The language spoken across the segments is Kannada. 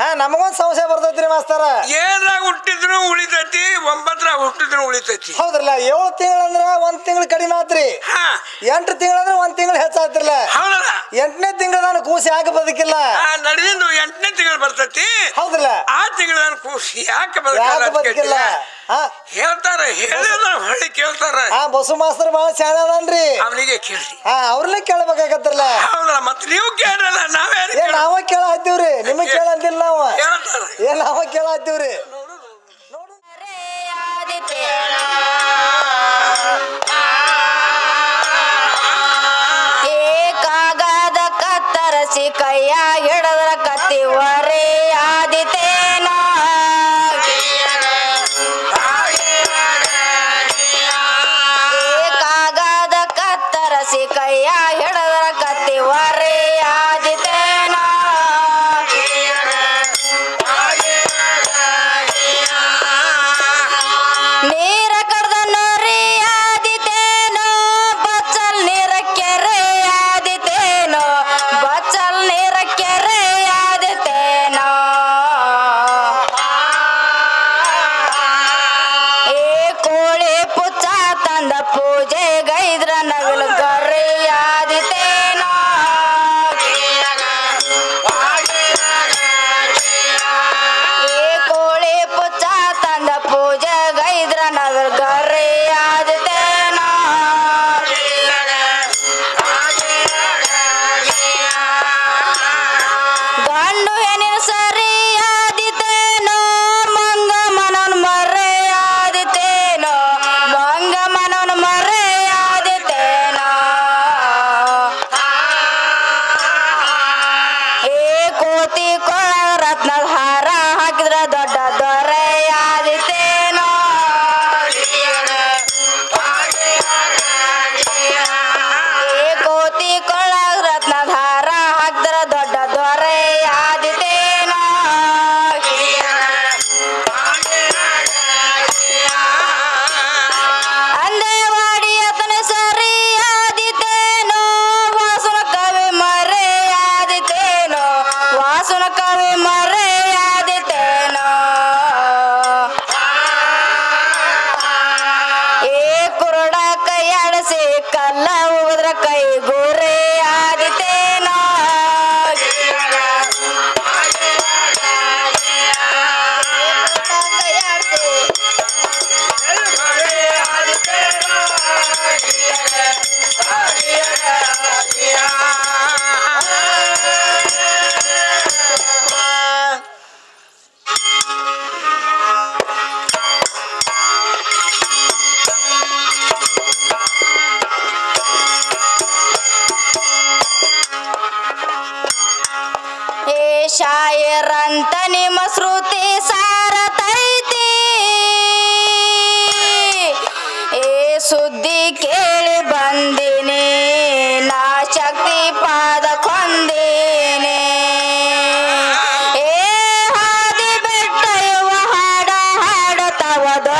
ಹಾ ನಮಗೊಂದ್ ಸಂಶಯ ಬರ್ತೈತ್ರಿ ಮಾಸ್ತರ. ಏನಾಗ ಹುಟ್ಟಿದ್ರು ಉಳಿತೈತಿ? ಒಂಬತ್ತರ ಹುಟ್ಟಿದ್ರ ಉಳಿತೈತಿ. ಹೌದ್ರಲ್ಲ ಏಳು ತಿಂಗಳು ಅಂದ್ರ ಒಂದ್ ತಿಂಗಳು ಕಡಿಮೆ ಆತ್ರಿ. ಹಾ. ಎಂಟು ತಿಂಗಳಂದ್ರ ಒಂದ್ ತಿಂಗಳು ಹೆಚ್ಚಾಗ್ತಿರ್ಲ ಹೌದಲ್ಲ. ಎಂಟನೇ ತಿಂಗಳು ನಾನು ಕೂಸಿ ಯಾಕೆ ಬದುಕಿಲ್ಲ? ಆ ನಡೆದಿಂದು ಎಂಟನೇ ತಿಂಗಳು ಬರ್ತೈತಿ. ಹೌದಲ್ಲ ಆ ತಿಂಗಳ ಖುಷಿ ಯಾಕೆ ಯಾಕೆ ಬದುಕಿಲ್ಲ? ಬದುಕಲ್ಲ ಹಾ ಹೇಳ್ತಾರ ಹೇಳಿದ ಹೊಳ್ಳಿ ಕೇಳ್ತಾರ. ಆ ಬಸು ಮಾಸ್ತರ್ ಬಹಳ ಶಾಣ ಅದನ್ರಿ ಅವನಿಗೆ ಕೇಳಿ ಹಾ ಅವ್ರಲ್ಲೇ ಕೇಳಬೇಕಾಗತ್ತಿರಲ್ಲ ಹೌದಲ್ಲ ಮತ್ ನೀವು ಕೇಳಲ್ಲ ನಾವೇ ಏ ನಾವ ಕೇಳ ಹತ್ತೀವ್ರಿ ನಿಮಗ್ ಕೇಳಂತಿಲ್ಲ ನಾವ ಹೇಳ್ತಾರ ಏ ನಾವ ಕೇಳ ಹತ್ತೀವ್ರಿ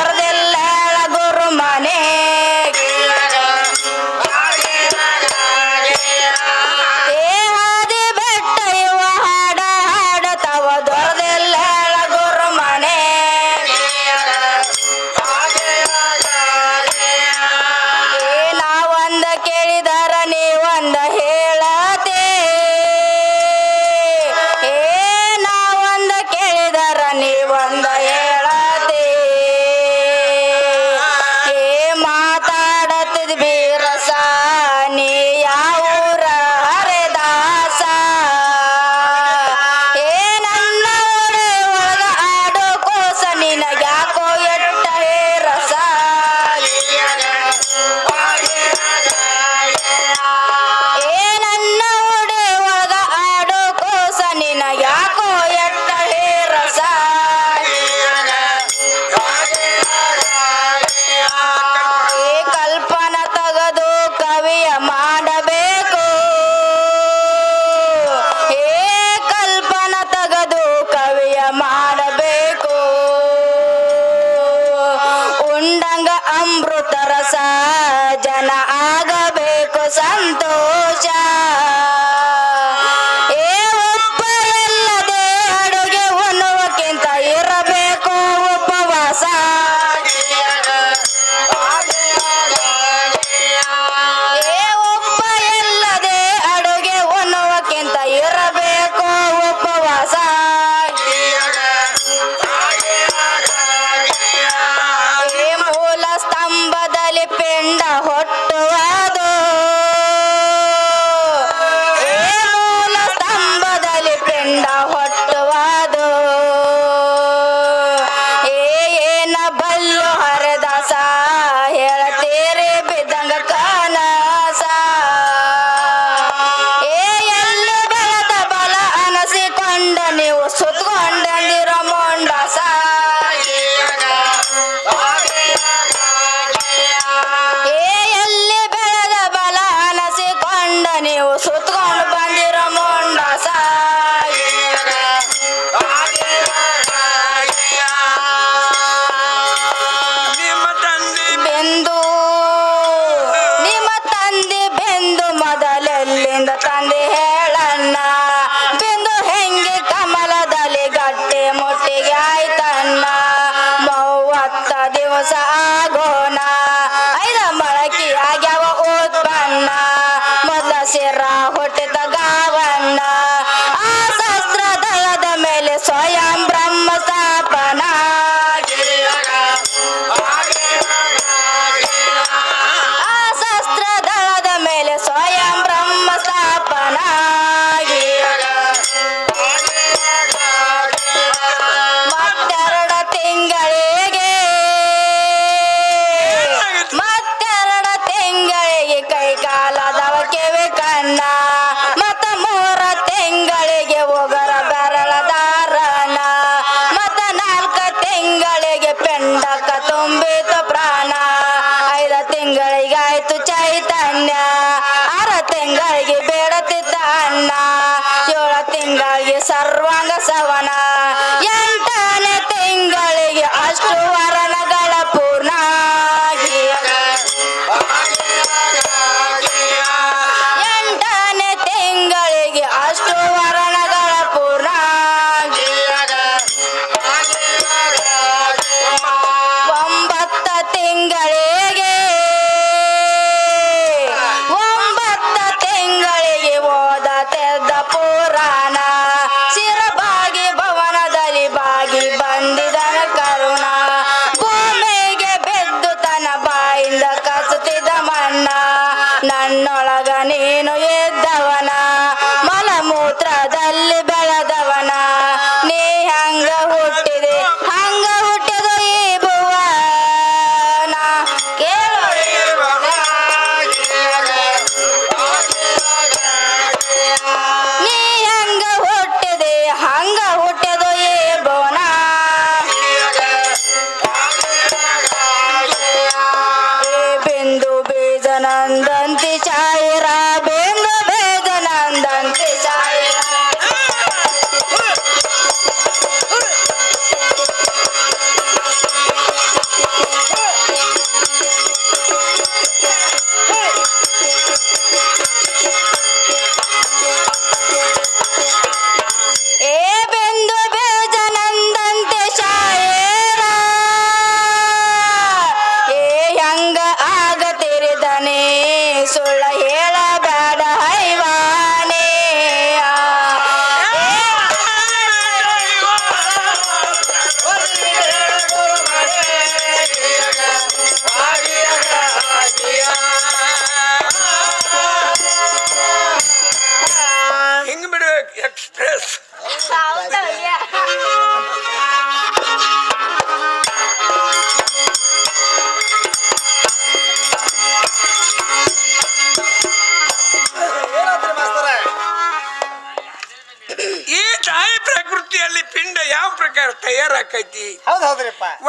tardes.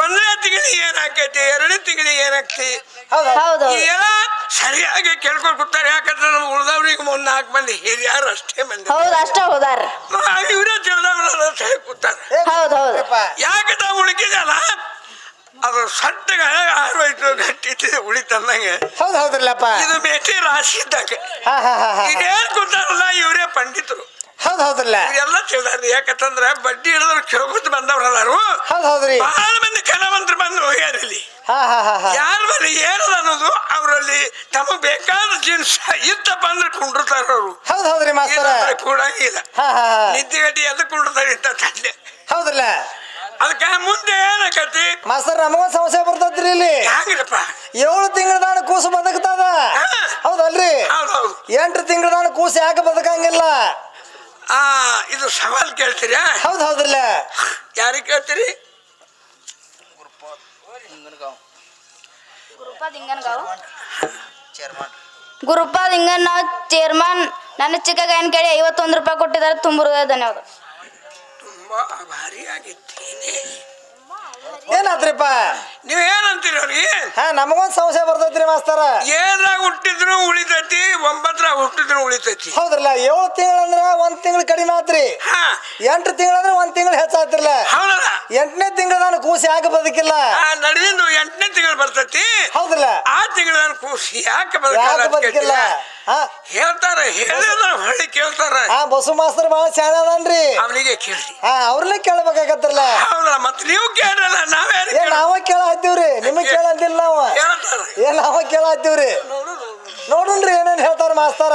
ಒಂದನೇ ತಿಂಗಳಿಗೆ ಏನಾಕೈತಿ? ಎರಡನೇ ತಿಂಗಳಿಗೆ ಏನಾಗ್ತಿ? ಹೌದ್. ಇದೆಲ್ಲ ಸರಿಯಾಗಿ ಕೇಳ್ಕೊಂಡು ಕೂತಾರೆ. ಯಾಕಂದ್ರೆ ನಮ್ಗೆ ಉಳ್ದವ್ರಿಗೆ ಮುಂದೆ ನಾಲ್ಕು ಮಂದಿ ಹಿರಿಯರು ಅಷ್ಟೇ ಮಂದಿ. ಹೌದು ಅಷ್ಟೇ ಹೋದಾರ. ಇವರೇ ತಿಳಿದವ್ರಲ್ಲ ಸರಿ ಕೂತಾರೆ. ಹೌದು ಹೌದ್ ಹೌದ್. ಹೌದ್ರಿಪ್ಪ. ಯಾಕೆ ನಾವು ಉಳಿಕಿದಲ್ಲ ಅದು ಸಟ್ಟಗ ಆರೋಯ್ತು ಗಟ್ಟಿ ಉಳಿತಂದಂಗೆ ಹೌದು ಹೌದ್ರಲ್ಲಪ್ಪ. ಇದು ಮೇಟಿ ರಾಶಿ ಇದ್ದಾಗ. ಏನ್ ಕೂತಾರಲ್ಲ ಇವರೇ ಪಂಡಿತರು. ಹೌದ್ ಹೌದ್ರಲ್ಲ? ಎಲ್ಲ ತಿಳಿದಾರ್ರಿ ಯಾಕಂತಂದ್ರ ಬಡ್ಡಿ ಹಿಡಿದ್ರು ಕೇಳ್ಕೊತ ಬಂದವ್ರ ಅದಾರು ಹೌದ್ ಹೌದ್ರಿ. ಬಹಳ ಮಂದಿ ಕಲಾವಂತರು ಬಂದು ಹೋಗ್ಯಾರ ಇಲ್ಲಿ ಯಾರ ಮೇಲೆ ಏನದ ಅನ್ನೋದು ಅವರಲ್ಲಿ ತಮಗೆ ಬೇಕಾದ ಜೀನ್ಸ್ ಇತ್ತ ಅಂದ್ರೆ ಕುಂಡಿರ್ತಾರ ಅವರು. ಹೌದ್ ಹೌದ್ರಿ ಮಾಸ್ತರ ಕೂಡ ಕೂಡಂಗಿಲ್ಲ. ಹಾ ನಿದ್ದೆಗಟ್ಟಿ ಎದ್ದು ಕುಂಡಿರ್ತಾರೆ ಇಂಥ ತಂದೆ. ಹೌದ್ರಲ್ಲ? ಅದಕ್ಕೆ ಮುಂದೆ ಏನಕತಿ ಮಾಸ್ತರ್ ನಮಗೊಂದ್ ಸಮಸ್ಯೆ ಬರ್ತದ್ರಿ ಇಲ್ಲಿ. ಹ್ಯಾಂಗ್ರಪ್ಪ ಏಳು ತಿಂಗಳದಾನ ಕೂಸು ಬದುಕ್ತದ? ಹೌದಲ್ರಿ ಹೌದಲ್ರಿ? ಹೌದು ಎಂಟು ತಿಂಗಳದಾನ ಕೂಸು ಯಾಕೆ ಬದುಕಂಗಿಲ್ಲ? ಆ ಇದು ಸವಾಲ್ ಕೇಳ್ತೀರಾ? ಹೌದು ಹೌದಲ್ಲ. ಯಾರಿಗೆ ಕೇಳ್ತೀರಿ? ಗುರುಪಾದ್ ಹಿಂಗನ್ ನಾವು ಚೇರ್ಮನ್. ನನ್ನ ಚಿಕ್ಕ ಗಾಯನ್ ಕೇಳಿ ಐವತ್ತೊಂದು ರೂಪಾಯಿ ಕೊಟ್ಟಿದ್ದಾರೆ ತುಂಬ ಧನ್ಯವಾದ. ತುಂಬಾ ಭಾರಿಯಾಗಿದ್ದೀನಿ ಏನಾತ್ರಿಪ್ಪ ನೀವ್ ಏನಂತೀರಿ ಅವ್ರಿಗೆ? ಹಾ ನಮಗೊಂದ್ ಸಮಸ್ಯೆ ಬರ್ತೈತ್ರಿ ಮಾಸ್ತರ. ಏನ್ರಾಗ ಹುಟ್ಟಿದ್ರು ಉಳಿತೈತಿ ಒಂಬತ್ತರಾಗ ಹುಟ್ಟಿದ್ರು ಉಳಿತೈತಿ. ಹೌದ್ರಲ್ಲ ಏಳು ತಿಂಗಳಂದ್ರ ಒಂದ್ ತಿಂಗಳು ಕಡಿಮೆ ಆತ್ರಿ. ಹಾ. ಎಂಟು ತಿಂಗಳಂದ್ರ ಒಂದ್ ತಿಂಗಳು ಹೆಚ್ಚಾತಿರ್ಲ ಹೌದಲ್ಲ? ಎಂಟನೇ ನಾನು ಕೂಸಿ ಯಾಕೆ ಬದುಕಿಲ್ಲ? ಎಂಟನೇ ತಿಂಗಳು ಬರ್ತೈತಿ. ಹೌದ್ರಲ್ಲ? ಆ ತಿಂಗಳ ನಾನು ಯಾಕೆ ಯಾಕೆ ಬದುಕಲ್ಲ ಹೇಳ್ತಾರ ಹೇಳಿದ ಹೊಳ್ಳಿ ಕೇಳ್ತಾರ. ಹಾ ಬಸು ಮಾಸ್ತರ್ ಬಹಳ ಶಾಣೆ ಅದಾನ್ರಿ. ಅವನಿಗೆ ಕೇಳಿ ಹಾ ಅವ್ರನ್ನೇ ಕೇಳ್ಬೇಕಾಗತ್ತಲ್ಲ ಹೌದಲ್ಲ ಮತ್ತೆ ನೀವು ಕೇಳಲ್ಲ ನಾವೇ ಏ ನಾವ ಕೇಳ ಹತ್ತೀವ್ರಿ ನಿಮಗ್ ಕೇಳಂತಿಲ್ಲ ನಾವ ಹೇಳ್ತಾರ ಏ ನಾವ ಕೇಳ ಹತ್ತೀವ್ರಿ ನೋಡು ನೋಡುನ್ರಿ ಏನೇನ್ ಹೇಳ್ತಾರ ಮಾಸ್ತರ.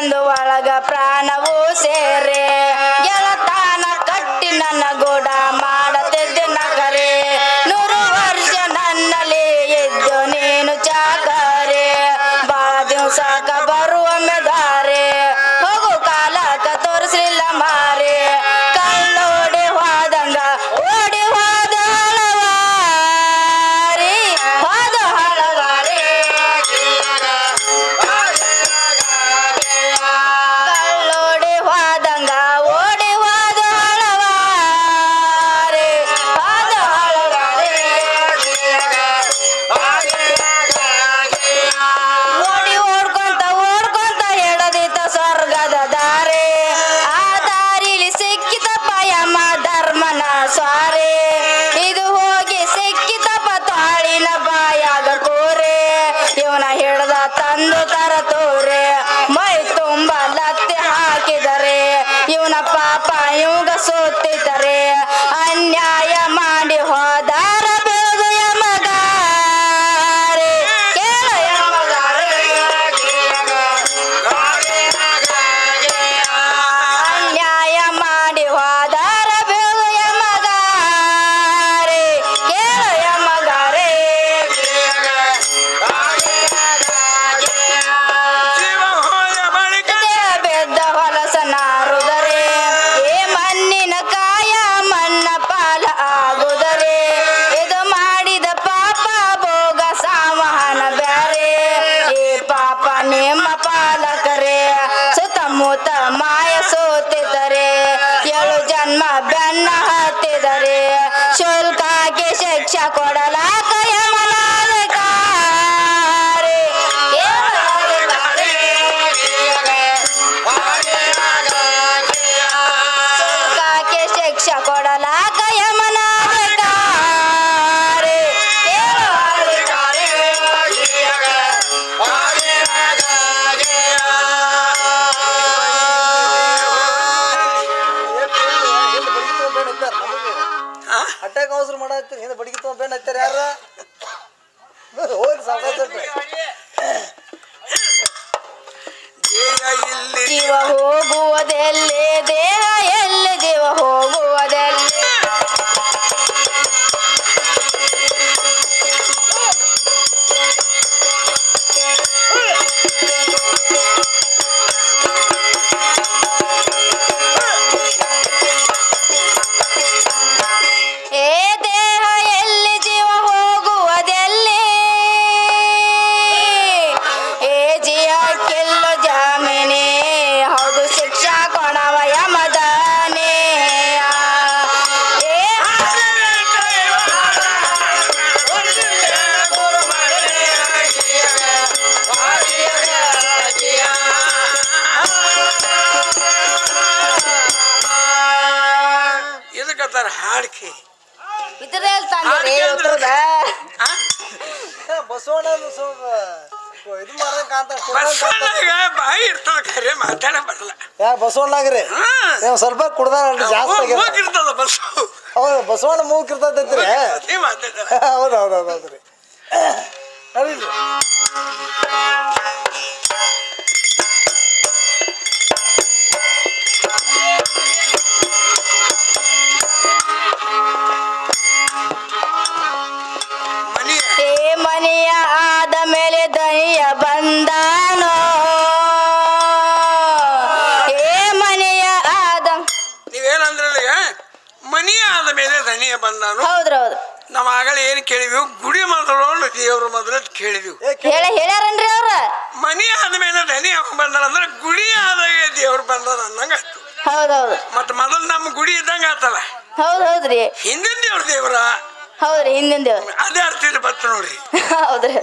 ಬಂದು ಒಳಗ ಪ್ರಾಣವು ಸುತ್ತಮುತ್ತ ಮಾಯ ಸೋತಿದರೆ ಏಳು ಜನ್ಮ ಬೆನ್ನ ಹತ್ತಿದರೆ ಶುಲ್ಕಕ್ಕೆ ಶಿಕ್ಷೆ ಕೊಡಲಾಕ ಯಮನಾಧಿಕಾರಿ ಆ? ಅಟ್ಯಾಕ್ ಅವಸರ ಮಾಡತ್ತೀರಿ ಹಿಂದೆ ಬಡಗಿ ತಗೊಂಡ್ ಬೇಡ ಅಂತಾರ ಯಾರ? ಹೋಗಿ ಸಾಕಾಯ್ತು ಜೀವ ಹೋಗುವುದೆಲ್ಲೇ ದೇಹ ಎಲ್ಲಿ ಜೀವ ಹೋಗುವುದೆಲ್ಲಿ ಹಾಡ್ಕಿ. ತಂದಿರಿ ಉತ್ತರದ? ಬಸವಣ್ಣ ಸ್ವಲ್ಪ ಇದು ಕಾಂತ ಬಸ್ಸನ್ನಾಗ ಬಾಯಿ ಇರ್ತದ ಖರೆ ಮಾತಾಡ ಬರಲ್ಲ. ಯಾ ಬಸವಣ್ಣಾಗ್ರಿ ನೀವು ಸ್ವಲ್ಪ ಜಾಸ್ತಿ ಹೋಗಿರ್ತದ ಹೌದು ಬಸವಣ್ಣ ಮೂಗ್ ಇರ್ತೈತ್ರಿ ಅದೇ ಮಾತಾಡ ಹೌದು ಹೌದು ಹೌದು ಹೌದ್ರಿ ಮನಿ ಆದ ಮೇಲೆ ಧನಿಯ ಬಂದಾನು. ಹೌದ್ರೌದು ನಮ್ಮ ಆಗಲೇ ಏನ್ ಕೇಳಿದ್ವಿ? ಗುಡಿ ಮೊದಲು ದೇವ್ರ ಮೊದಲು ಕೇಳಿದ್ವಿ. ಹೇಳ ಹೇಳ್ಯಾರನ್ರಿ ಅವ್ರ? ಮನಿ ಆದ ಮೇಲೆ ಧನಿ ಬಂದಾರ ಬಂದಾನ ಅಂದ್ರೆ ಗುಡಿ ಆದಾಗ ದೇವ್ರು ಬಂದ್ರ ಅನ್ನಂಗ ಹೌದೌದು ಮತ್ತ ಮೊದಲು ನಮ್ಮ ಗುಡಿ ಇದ್ದಂಗ ಆತಲ್ಲ. ಹೌದ್ ಹೌದ್ರಿ. ಹಿಂದಿನ ದೇವ್ರ ದೇವ್ರ? ಹೌದ್ರಿ ಹಿಂದಿನ ದೇವ್ರ. ಅದೇ ಅರ್ಥ ಬರ್ತ ಬತ್ತ ನೋಡ್ರಿ. ಹೌದ್ರಿ.